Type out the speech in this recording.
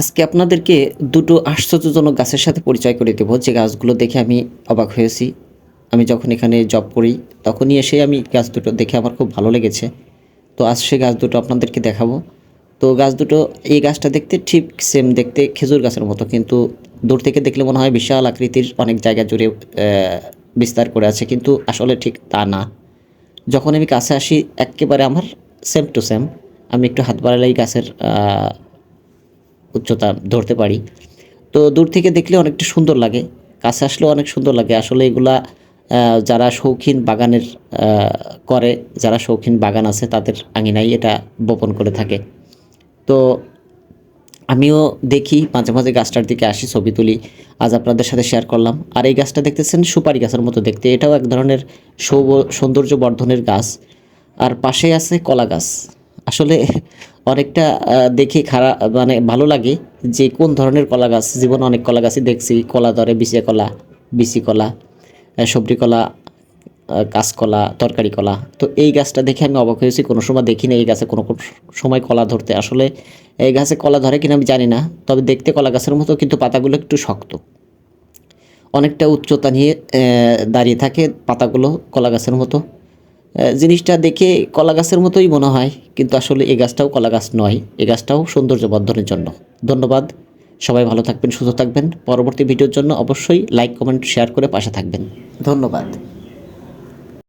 আজকে আপনাদেরকে দুটো আশ্চর্যজনক গাছের সাথে পরিচয় করে দেবো। যে গাছগুলো দেখে আমি অবাক হয়েছি। আমি যখন এখানে জব করি, তখনই এসে আমি গাছ দুটো দেখে আমার খুব ভালো লেগেছে। তো আজ সে গাছ দুটো আপনাদেরকে দেখাবো। তো গাছ দুটো, এই গাছটা দেখতে ঠিক সেম দেখতে খেজুর গাছের মতো, কিন্তু দূর থেকে দেখলে মনে হয় বিশাল আকৃতির অনেক জায়গা জুড়ে বিস্তার করে আছে, কিন্তু আসলে ঠিক তা না। যখন আমি কাছে আসি, একেবারে আমার সেম টু সেম আমি একটু হাত বাড়ালেই গাছের উচ্চতা ধরতে পারি। তো দূর থেকে দেখলে অনেকটা সুন্দর লাগে, কাছে আসলেও অনেক সুন্দর লাগে। আসলে এগুলা যারা শৌখিন বাগানের করে, যারা শৌখিন বাগান আছে তাদের আঙিনাই এটা বপন করে থাকে। তো আমিও দেখি, মাঝে মাঝে গাছটার দিকে আসি, ছবি তুলি। আজ আপনাদের সাথে শেয়ার করলাম। আর এই গাছটা দেখতেছেন সুপারি গাছের মতো দেখতে। এটাও এক ধরনের সৌব- সৌন্দর্য বর্ধনের গাছ। আর পাশে আছে কলা গাছ। আসলে অনেকটা দেখে খারাপ মানে ভালো লাগে যে কোন ধরনের কলা গাছ। জীবনে অনেক কলা গাছই দেখছি। কলা ধরে বিচে কলা বিচি কলা সবজি কলা কাঁচকলা তরকারি কলা। তো এই গাছটা দেখে আমি অবাক হয়েছি। কোনো সময় দেখিনি এই গাছে কোনো সময় কলা ধরতে। আসলে এই গাছে কলা ধরে কিনা আমি জানি না। তবে দেখতে কলা গাছের মতো, কিন্তু পাতাগুলো একটু শক্ত। অনেকটা উচ্চতা নিয়ে দাঁড়িয়ে থাকে পাতাগুলো কলা গাছের মতো। জিনিসটা দেখে কলা গাছের মতোই মনে হয়, কিন্তু আসলে এ গাছটাও কলা গাছ নয়, এ গাছটাও সৌন্দর্য বর্ধনের জন্য। ধন্যবাদ, সবাই ভালো থাকবেন, সুস্থ থাকবেন। পরবর্তী ভিডিওর জন্য অবশ্যই লাইক কমেন্ট শেয়ার করে পাশে থাকবেন। ধন্যবাদ।